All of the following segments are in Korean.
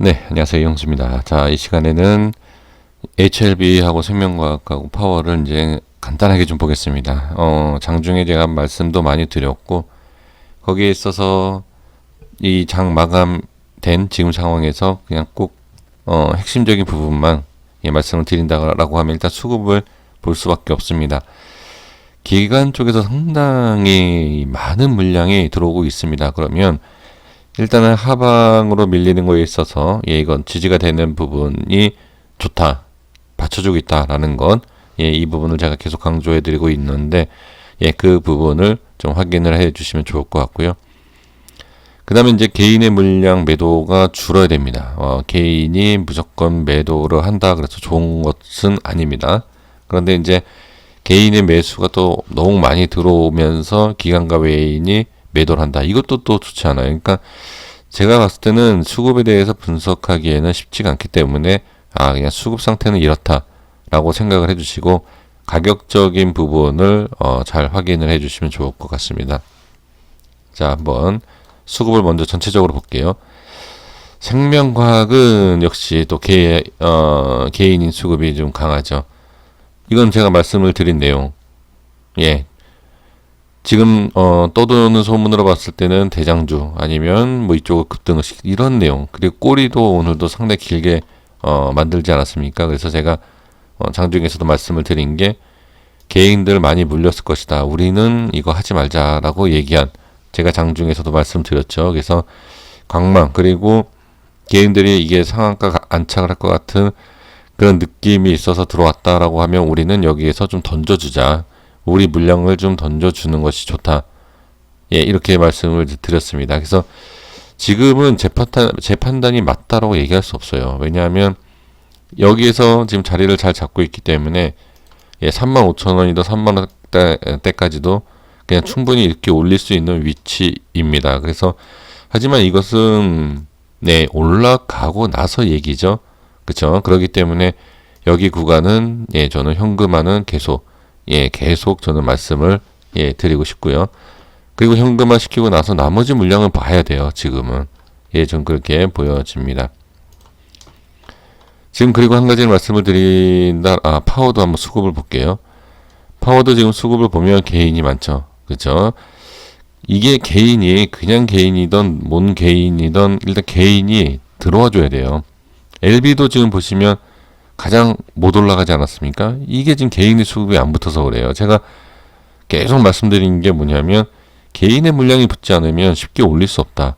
네, 안녕하세요. 영수입니다. 자, 이 시간에는 HLB하고 생명과학하고 파워를 이제 간단하게 좀 보겠습니다. 어, 장중에 제가 말씀도 많이 드렸고, 거기에 있어서 이 장 마감된 지금 상황에서 그냥 꼭, 어, 핵심적인 부분만 예, 말씀을 드린다라고 하면 일단 수급을 볼 수밖에 없습니다. 기관 쪽에서 상당히 많은 물량이 들어오고 있습니다. 그러면 일단은 하방으로 밀리는 거에 있어서 예, 이건 지지가 되는 부분이 좋다. 받쳐주고 있다라는 건 예, 이 부분을 제가 계속 강조해 드리고 있는데 예, 그 부분을 좀 확인을 해 주시면 좋을 것 같고요. 그 다음에 이제 개인의 물량 매도가 줄어야 됩니다. 어, 개인이 무조건 매도를 한다. 그래서 좋은 것은 아닙니다. 그런데 이제 개인의 매수가 또 너무 많이 들어오면서 기관과 외인이 매도를 한다. 이것도 또 좋지 않아요. 그러니까 제가 봤을 때는 수급에 대해서 분석하기에는 쉽지가 않기 때문에 아 그냥 수급 상태는 이렇다라고 생각을 해주시고 가격적인 부분을 어, 잘 확인을 해주시면 좋을 것 같습니다. 자 한번 수급을 먼저 전체적으로 볼게요. 생명과학은 역시 또 개, 어, 개인인 수급이 좀 강하죠. 이건 제가 말씀을 드린 내용. 예, 지금 어, 떠도는 소문으로 봤을 때는 대장주 아니면 뭐 이쪽을 급등을 시 이런 내용 그리고 꼬리도 오늘도 상당히 길게 어, 만들지 않았습니까? 그래서 제가 어, 장중에서도 말씀을 드린 게 개인들 많이 물렸을 것이다. 우리는 이거 하지 말자라고 얘기한 제가 장중에서도 말씀드렸죠. 그래서 광망 그리고 개인들이 이게 상한가 안착을 할 것 같은 그런 느낌이 있어서 들어왔다라고 하면 우리는 여기에서 좀 던져주자. 우리 물량을 좀 던져주는 것이 좋다. 예, 이렇게 말씀을 드렸습니다. 그래서 지금은 제, 판단, 제 판단이 맞다라고 얘기할 수 없어요. 왜냐하면 여기에서 지금 자리를 잘 잡고 있기 때문에 예, 35,000원이든 3만원 때까지도 그냥 충분히 이렇게 올릴 수 있는 위치입니다. 그래서 하지만 이것은 네, 올라가고 나서 얘기죠. 그쵸? 그렇기 때문에 여기 구간은 예, 저는 현금화는 계속 예, 계속 저는 말씀을 예, 드리고 싶고요. 그리고 현금화 시키고 나서 나머지 물량을 봐야 돼요. 지금은 예, 좀 그렇게 보여집니다. 지금 그리고 한 가지 말씀을 드린다. 아, 파워도 한번 수급을 볼게요. 파워도 지금 수급을 보면 개인이 많죠. 그렇죠? 이게 개인이 그냥 개인이던 뭔 개인이던 일단 개인이 들어와 줘야 돼요. LB도 지금 보시면 가장 못 올라가지 않았습니까? 이게 지금 개인의 수급이 안 붙어서 그래요. 제가 계속 말씀드린 게 뭐냐면 개인의 물량이 붙지 않으면 쉽게 올릴 수 없다.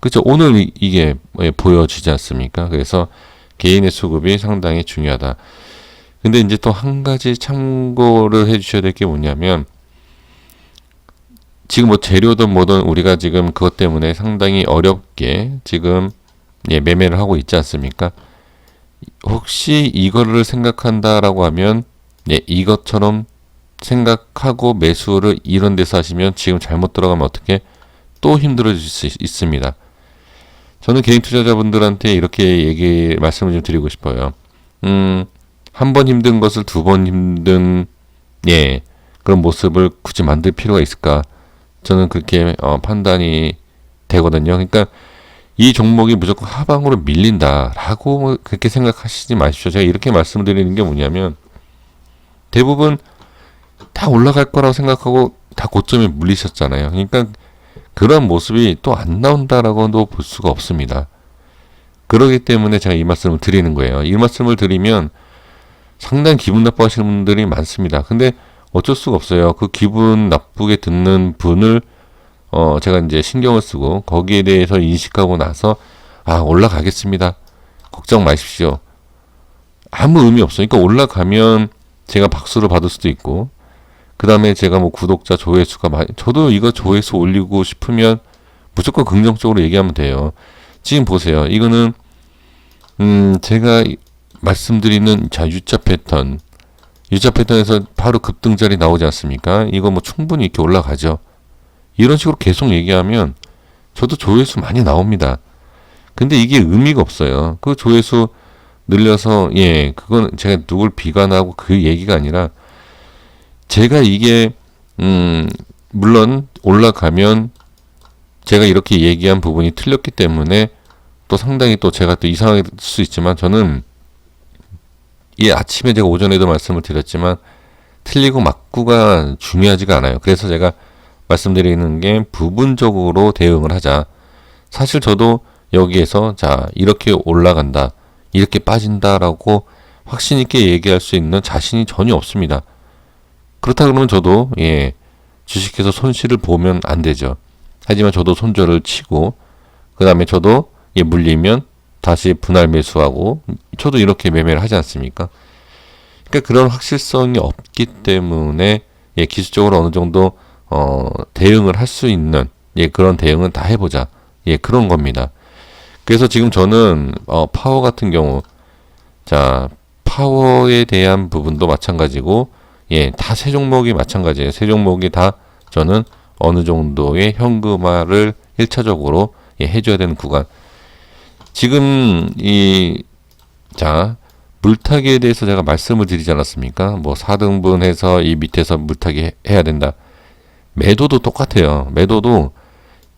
그렇죠? 오늘 이게 보여지지 않습니까? 그래서 개인의 수급이 상당히 중요하다. 근데 이제 또 한 가지 참고를 해 주셔야 될 게 뭐냐면 지금 뭐 재료든 뭐든 우리가 지금 그것 때문에 상당히 어렵게 지금 예, 매매를 하고 있지 않습니까? 혹시 이거를 생각한다라고 하면 네, 이것처럼 생각하고 매수를 이런 데서 하시면 지금 잘못 들어가면 어떻게 또 힘들어질 수 있 습니다. 저는 개인 투자자분들한테 이렇게 얘기 말씀을 좀 드리고 싶어요. 음, 한 번 힘든 것을 두 번 힘든 예 그런 모습을 굳이 만들 필요가 있을까? 저는 그렇게 어, 판단이 되거든요. 그러니까 이 종목이 무조건 하방으로 밀린다라고 뭐 그렇게 생각하시지 마십시오. 제가 이렇게 말씀드리는 게 뭐냐면 대부분 다 올라갈 거라고 생각하고 다 고점에 물리셨잖아요. 그러니까 그런 모습이 또 안 나온다라고도 볼 수가 없습니다. 그러기 때문에 제가 이 말씀을 드리는 거예요. 이 말씀을 드리면 상당히 기분 나빠하시는 분들이 많습니다. 근데 어쩔 수가 없어요. 그 기분 나쁘게 듣는 분을 어, 제가 이제 신경을 쓰고 거기에 대해서 인식하고 나서 아, 올라가겠습니다. 걱정 마십시오. 아무 의미 없어요. 그러니까 올라가면 제가 박수를 받을 수도 있고 그 다음에 제가 뭐 구독자 조회수가 많이 저도 이거 조회수 올리고 싶으면 무조건 긍정적으로 얘기하면 돼요. 지금 보세요. 이거는 음 제가 말씀드리는 자 U자 패턴 U자 패턴에서 바로 급등자리 나오지 않습니까? 이거 뭐 충분히 이렇게 올라가죠. 이런 식으로 계속 얘기하면 저도 조회수 많이 나옵니다. 근데 이게 의미가 없어요. 그 조회수 늘려서 예, 그건 제가 누굴 비관하고 그 얘기가 아니라 제가 이게 음 물론 올라가면 제가 이렇게 얘기한 부분이 틀렸기 때문에 또 상당히 또 제가 또 이상할 수 있지만 저는 이 아침에 제가 오전에도 말씀을 드렸지만 틀리고 맞고가 중요하지가 않아요. 그래서 제가 말씀드리는 게 부분적으로 대응을 하자. 사실 저도 여기에서 자 이렇게 올라간다, 이렇게 빠진다라고 확신 있게 얘기할 수 있는 자신이 전혀 없습니다. 그렇다 그러면 저도 예 주식해서 손실을 보면 안 되죠. 하지만 저도 손절을 치고 그 다음에 저도 예 물리면 다시 분할 매수하고 저도 이렇게 매매를 하지 않습니까? 그러니까 그런 확실성이 없기 때문에 예 기술적으로 어느 정도 어 대응을 할 수 있는 예 그런 대응은 다 해보자 예 그런 겁니다. 그래서 지금 저는 어 파워 같은 경우 자 파워에 대한 부분도 마찬가지고 예 다 세 종목이 마찬가지예요. 세 종목이 다 저는 어느 정도의 현금화를 1차적으로 예, 해줘야 되는 구간. 지금 이 자 물타기에 대해서 제가 말씀을 드리지 않았습니까? 뭐 4등분 해서 이 밑에서 물타기 해- 해야 된다. 매도도 똑같아요. 매도도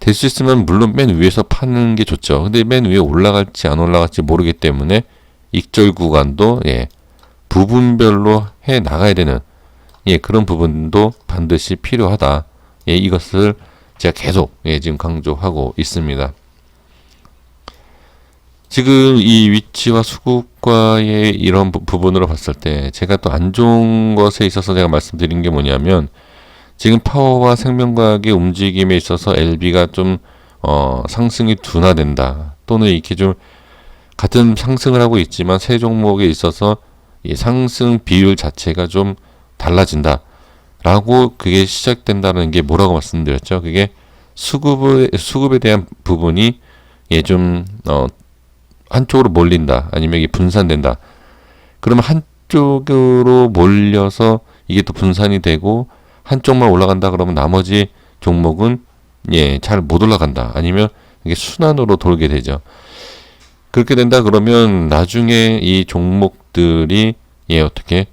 될 수 있으면 물론 맨 위에서 파는 게 좋죠. 근데 맨 위에 올라갈지 안 올라갈지 모르기 때문에 익절 구간도 예, 부분별로 해 나가야 되는 예, 그런 부분도 반드시 필요하다. 예, 이것을 제가 계속 예, 지금 강조하고 있습니다. 지금 이 위치와 수급과의 이런 부, 부분으로 봤을 때 제가 또 안 좋은 것에 있어서 제가 말씀드린 게 뭐냐면 지금 파워와 생명과학의 움직임에 있어서 LB가 좀 어, 상승이 둔화된다 또는 이렇게 좀 같은 상승을 하고 있지만 세 종목에 있어서 이 상승 비율 자체가 좀 달라진다. 라고 그게 시작된다는 게 뭐라고 말씀드렸죠? 그게 수급을, 수급에 대한 부분이 예, 좀, 어, 한쪽으로 몰린다. 아니면 이게 분산된다. 그러면 한쪽으로 몰려서 이게 또 분산이 되고 한쪽만 올라간다 그러면 나머지 종목은 예, 잘 못 올라간다. 아니면 이게 순환으로 돌게 되죠. 그렇게 된다 그러면 나중에 이 종목들이 예, 어떻게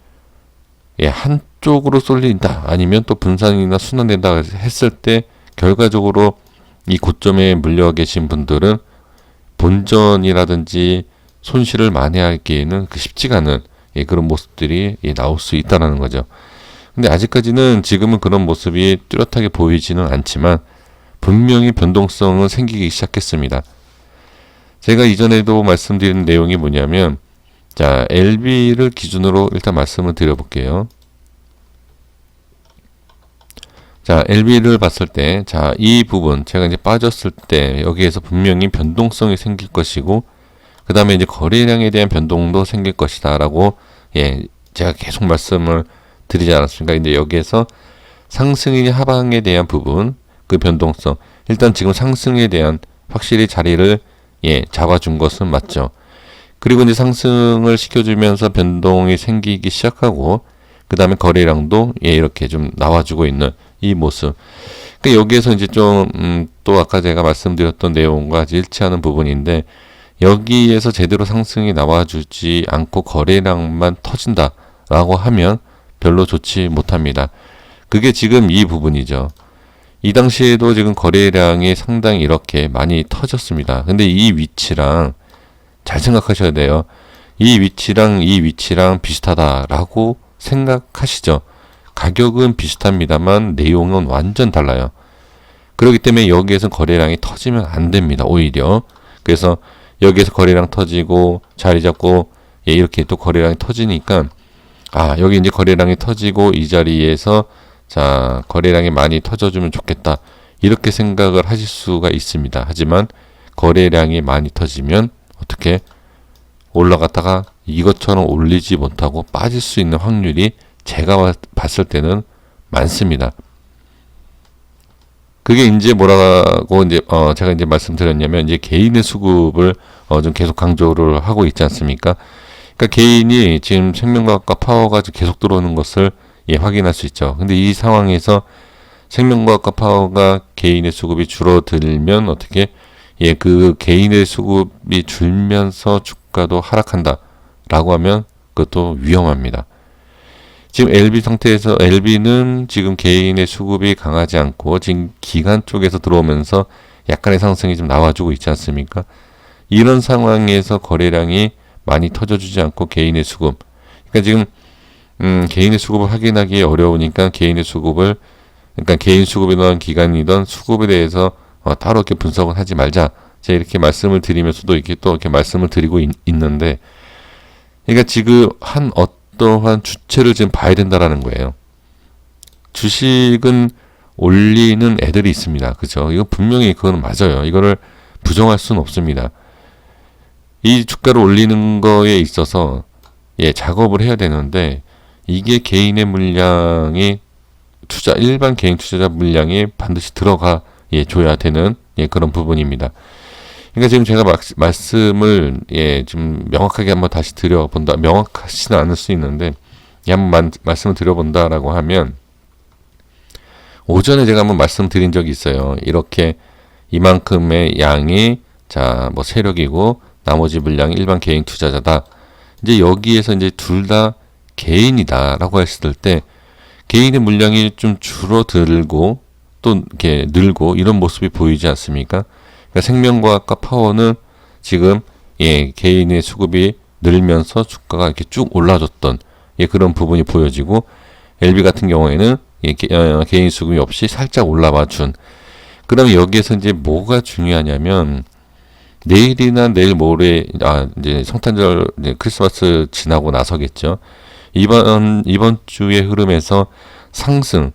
예, 한쪽으로 쏠린다. 아니면 또 분산이나 순환된다 했을 때 결과적으로 이 고점에 물려 계신 분들은 본전이라든지 손실을 만회하기에는 그 쉽지가 않은 예, 그런 모습들이 예, 나올 수 있다라는 거죠. 근데 아직까지는 지금은 그런 모습이 뚜렷하게 보이지는 않지만 분명히 변동성은 생기기 시작했습니다. 제가 이전에도 말씀드린 내용이 뭐냐면 자, LB를 기준으로 일단 말씀을 드려볼게요. 자, LB를 봤을 때, 자, 이 부분, 제가 이제 빠졌을 때, 여기에서 분명히 변동성이 생길 것이고, 그 다음에 이제 거래량에 대한 변동도 생길 것이다. 라고, 예, 제가 계속 말씀을 드리지 않았습니까? 근데 여기에서 상승이냐 하방에 대한 부분, 그 변동성, 일단 지금 상승에 대한 확실히 자리를, 예, 잡아준 것은 맞죠. 그리고 이제 상승을 시켜주면서 변동이 생기기 시작하고 그 다음에 거래량도 예 이렇게 좀 나와주고 있는 이 모습. 그러니까 여기에서 이제 좀 음, 또 아까 제가 말씀드렸던 내용과 일치하는 부분인데 여기에서 제대로 상승이 나와주지 않고 거래량만 터진다라고 하면 별로 좋지 못합니다. 그게 지금 이 부분이죠. 이 당시에도 지금 거래량이 상당히 이렇게 많이 터졌습니다. 근데 이 위치랑 잘 생각하셔야 돼요. 이 위치랑 이 위치랑 비슷하다라고 생각하시죠. 가격은 비슷합니다만 내용은 완전 달라요. 그렇기 때문에 여기에서 거래량이 터지면 안 됩니다. 오히려. 그래서 여기에서 거래량 터지고 자리 잡고 예, 이렇게 또 거래량이 터지니까 아, 여기 이제 거래량이 터지고 이 자리에서 자, 거래량이 많이 터져주면 좋겠다. 이렇게 생각을 하실 수가 있습니다. 하지만 거래량이 많이 터지면 어떻게 올라갔다가 이것처럼 올리지 못하고 빠질 수 있는 확률이 제가 봤을 때는 많습니다. 그게 이제 뭐라고 이제 어 제가 이제 말씀드렸냐면 이제 개인의 수급을 어 좀 계속 강조를 하고 있지 않습니까? 그러니까 개인이 지금 생명과학과 파워가 계속 들어오는 것을 예 확인할 수 있죠. 근데 이 상황에서 생명과학과 파워가 개인의 수급이 줄어들면 어떻게 예, 그 개인의 수급이 줄면서 주가도 하락한다라고 하면 그것도 위험합니다. 지금 LB 상태에서 LB는 지금 개인의 수급이 강하지 않고 지금 기간 쪽에서 들어오면서 약간의 상승이 좀 나와주고 있지 않습니까? 이런 상황에서 거래량이 많이 터져주지 않고 개인의 수급. 그러니까 지금 음, 개인의 수급을 확인하기 어려우니까 개인의 수급을 그러니까 개인 수급이든 기관이든 수급에 대해서 어, 따로 이렇게 분석을 하지 말자. 제가 이렇게 말씀을 드리면서도 이렇게 또 이렇게 말씀을 드리고 있, 있는데, 그러니까 지금 한 어떠한 주체를 지금 봐야 된다라는 거예요. 주식은 올리는 애들이 있습니다. 그죠? 이거 분명히 그건 맞아요. 이거를 부정할 수는 없습니다. 이 주가를 올리는 거에 있어서 예, 작업을 해야 되는데 이게 개인의 물량이 투자 일반 개인 투자자 물량이 반드시 들어가 예, 줘야 되는 예, 그런 부분입니다. 그러니까 지금 제가 막, 말씀을 예, 좀 명확하게 한번 다시 드려 본다. 명확하지는 않을 수 있는데 예, 한번 만, 말씀을 드려 본다라고 하면 오전에 제가 한번 말씀드린 적이 있어요. 이렇게 이만큼의 양이 자, 뭐 세력이고 나머지 물량이 일반 개인 투자자다. 이제 여기에서 이제 둘 다 개인이다라고 했을 때 개인의 물량이 좀 줄어들고 또 이렇게 늘고 이런 모습이 보이지 않습니까? 그러니까 생명과학과 파워는 지금 예, 개인의 수급이 늘면서 주가가 이렇게 쭉 올라줬던 예, 그런 부분이 보여지고 LB 같은 경우에는 예, 개, 어, 개인 수급이 없이 살짝 올라와 준. 그럼 여기에서 이제 뭐가 중요하냐면 내일이나 내일 모레 아 이제 성탄절 이제 크리스마스 지나고 나서겠죠. 이번 이번 주의 흐름에서 상승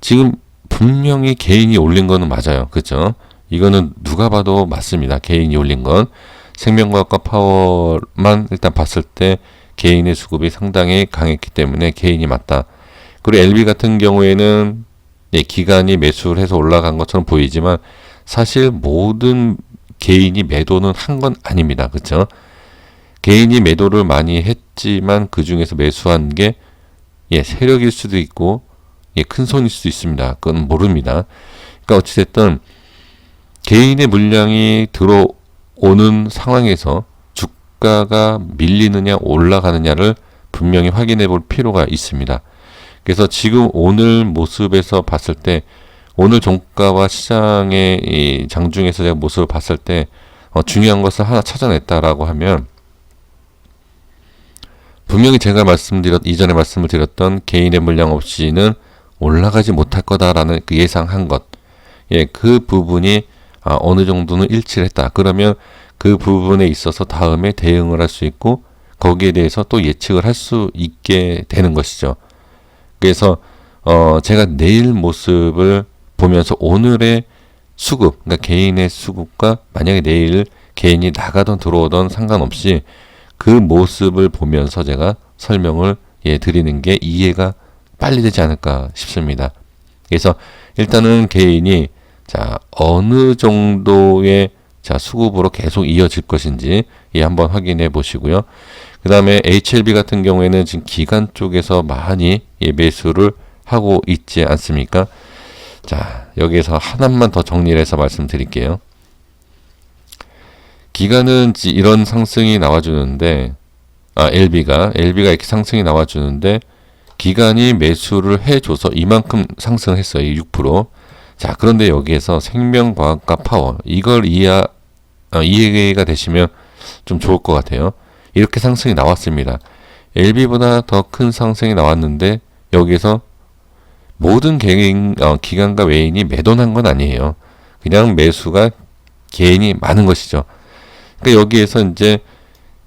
지금 분명히 개인이 올린 거는 맞아요. 그렇죠? 이거는 누가 봐도 맞습니다. 개인이 올린 건 생명과학과 파워만 일단 봤을 때 개인의 수급이 상당히 강했기 때문에 개인이 맞다. 그리고 LB 같은 경우에는 예, 기간이 매수를 해서 올라간 것처럼 보이지만 사실 모든 개인이 매도는 한 건 아닙니다. 그렇죠? 개인이 매도를 많이 했지만 그 중에서 매수한 게 예, 세력일 수도 있고 예, 큰 손일 수도 있습니다. 그건 모릅니다. 그러니까 어찌 됐든 개인의 물량이 들어오는 상황에서 주가가 밀리느냐 올라가느냐를 분명히 확인해 볼 필요가 있습니다. 그래서 지금 오늘 모습에서 봤을 때 오늘 종가와 시장의 이 장중에서 제가 모습을 봤을 때 어, 중요한 것을 하나 찾아냈다라고 하면 분명히 제가 말씀드렸 이전에 말씀을 드렸던 개인의 물량 없이는 올라가지 못할 거다라는 그 예상한 것, 예, 그 부분이 아, 어느 정도는 일치를 했다. 그러면 그 부분에 있어서 다음에 대응을 할 수 있고 거기에 대해서 또 예측을 할 수 있게 되는 것이죠. 그래서 어, 제가 내일 모습을 보면서 오늘의 수급, 그러니까 개인의 수급과 만약에 내일 개인이 나가던 들어오던 상관없이 그 모습을 보면서 제가 설명을 예, 드리는 게 이해가 빨리 되지 않을까 싶습니다. 그래서 일단은 개인이 자 어느 정도의 자 수급으로 계속 이어질 것인지 예, 한번 확인해 보시고요. 그 다음에 HLB 같은 경우에는 지금 기간 쪽에서 많이 예, 매수를 하고 있지 않습니까? 자, 여기에서 하나만 더 정리를 해서 말씀드릴게요. 기간은 이런 상승이 나와주는데, 아, LB가, LB가 이렇게 상승이 나와주는데, 기간이 매수를 해줘서 이만큼 상승했어요. 6%. 자, 그런데 여기에서 생명과학과 파워, 이걸 이해, 어, 이해가 되시면 좀 좋을 것 같아요. 이렇게 상승이 나왔습니다. LB보다 더 큰 상승이 나왔는데, 여기에서 모든 개인 어, 기관과 외인이 매도한 건 아니에요. 그냥 매수가 개인이 많은 것이죠. 그러니까 여기에서 이제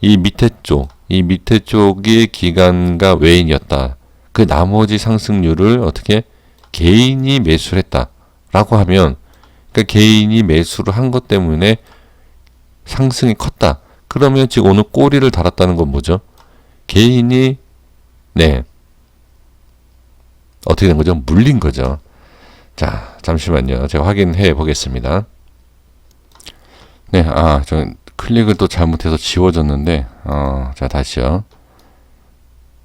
이 밑에 쪽, 이 밑에 쪽이 기관과 외인이었다. 그 나머지 상승률을 어떻게 개인이 매수를 했다라고 하면 그러니까 개인이 매수를 한 것 때문에 상승이 컸다. 그러면 지금 오늘 꼬리를 달았다는 건 뭐죠? 개인이 네 어떻게 된 거죠? 물린 거죠. 자, 잠시만요. 제가 확인해 보겠습니다. 네, 아, 저 클릭을 또 잘못해서 지워졌는데, 어, 자, 다시요.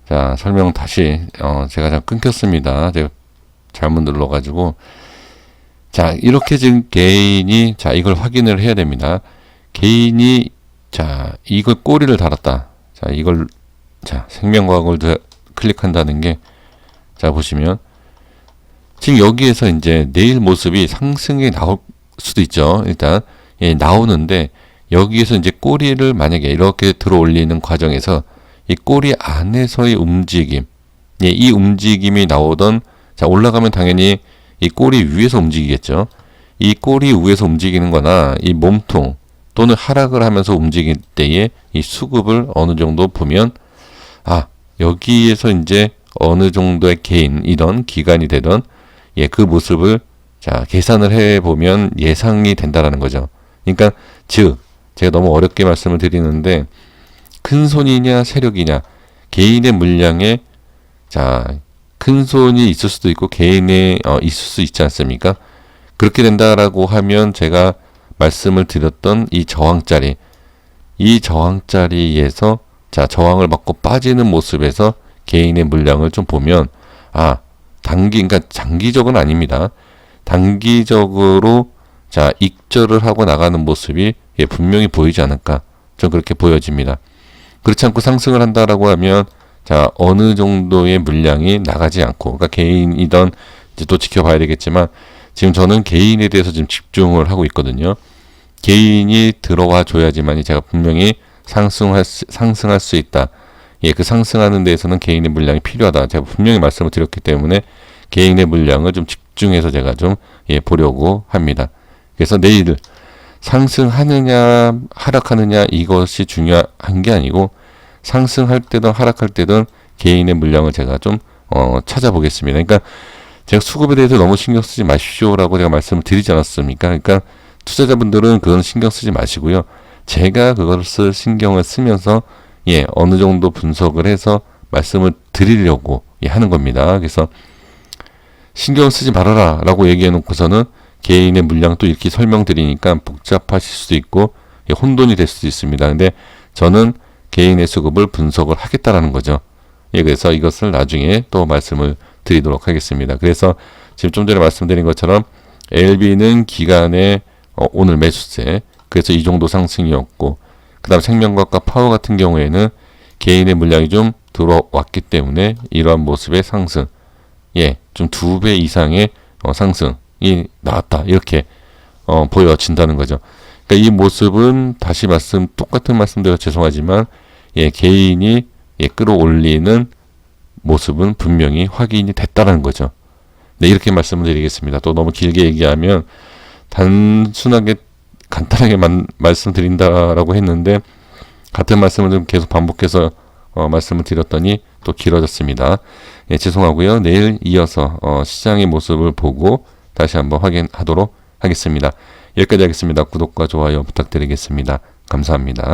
자, 설명 다시, 어, 제가 잘 끊겼습니다. 제가 잘못 눌러가지고. 자, 이렇게 지금 개인이, 자, 이걸 확인을 해야 됩니다. 개인이, 자, 이걸 꼬리를 달았다. 자, 이걸, 자, 생명과학을 클릭한다는 게, 자 보시면 지금 여기에서 이제 내일 모습이 상승이 나올 수도 있죠. 일단 예, 나오는데 여기에서 이제 꼬리를 만약에 이렇게 들어 올리는 과정에서 이 꼬리 안에서의 움직임, 예, 이 움직임이 나오던 자 올라가면 당연히 이 꼬리 위에서 움직이겠죠. 이 꼬리 위에서 움직이는 거나 이 몸통 또는 하락을 하면서 움직일 때에 이 수급을 어느 정도 보면 아 여기에서 이제 어느 정도의 개인 이런 기간이 되던 예 그 모습을 자 계산을 해 보면 예상이 된다라는 거죠. 그러니까 즉 제가 너무 어렵게 말씀을 드리는데 큰 손이냐 세력이냐 개인의 물량에 자 큰 손이 있을 수도 있고 개인의 어, 있을 수 있지 않습니까? 그렇게 된다라고 하면 제가 말씀을 드렸던 이 저항자리 이 저항자리에서 자 저항을 받고 빠지는 모습에서 개인의 물량을 좀 보면 아 단기 그러니까 장기적은 아닙니다. 단기적으로 자 익절을 하고 나가는 모습이 예, 분명히 보이지 않을까 좀 그렇게 보여집니다. 그렇지 않고 상승을 한다라고 하면 자 어느 정도의 물량이 나가지 않고 그러니까 개인이던 이제 또 지켜봐야 되겠지만 지금 저는 개인에 대해서 지금 집중을 하고 있거든요. 개인이 들어와 줘야지만이 제가 분명히 상승할 수, 상승할 수 있다. 예, 그 상승하는 데에서는 개인의 물량이 필요하다. 제가 분명히 말씀을 드렸기 때문에 개인의 물량을 좀 집중해서 제가 좀 예, 보려고 합니다. 그래서 내일 상승하느냐 하락하느냐 이것이 중요한 게 아니고 상승할 때든 하락할 때든 개인의 물량을 제가 좀 어, 찾아보겠습니다. 그러니까 제가 수급에 대해서 너무 신경 쓰지 마십시오라고 제가 말씀을 드리지 않았습니까? 그러니까 투자자분들은 그건 신경 쓰지 마시고요. 제가 그것을 신경을 쓰면서 예 어느 정도 분석을 해서 말씀을 드리려고 예, 하는 겁니다. 그래서 신경 쓰지 말아라 라고 얘기해 놓고서는 개인의 물량 또 이렇게 설명드리니까 복잡하실 수도 있고 예, 혼돈이 될 수도 있습니다. 근데 저는 개인의 수급을 분석을 하겠다라는 거죠. 예, 그래서 이것을 나중에 또 말씀을 드리도록 하겠습니다. 그래서 지금 좀 전에 말씀드린 것처럼 LB는 기간에 어, 오늘 매수세 그래서 이 정도 상승이었고 그 다음 생명과학과 파워 같은 경우에는 개인의 물량이 좀 들어왔기 때문에 이러한 모습의 상승 예, 좀 두 배 이상의 어, 상승이 나왔다 이렇게 어, 보여진다는 거죠. 그러니까 이 모습은 다시 말씀 똑같은 말씀드려 죄송하지만 예, 개인이 예, 끌어올리는 모습은 분명히 확인이 됐다는 거죠. 네, 이렇게 말씀을 드리겠습니다. 또 너무 길게 얘기하면 단순하게 간단하게 만, 말씀드린다라고 했는데 같은 말씀을 좀 계속 반복해서 어, 말씀을 드렸더니 또 길어졌습니다. 예, 죄송하고요. 내일 이어서 어, 시장의 모습을 보고 다시 한번 확인하도록 하겠습니다. 여기까지 하겠습니다. 구독과 좋아요 부탁드리겠습니다. 감사합니다.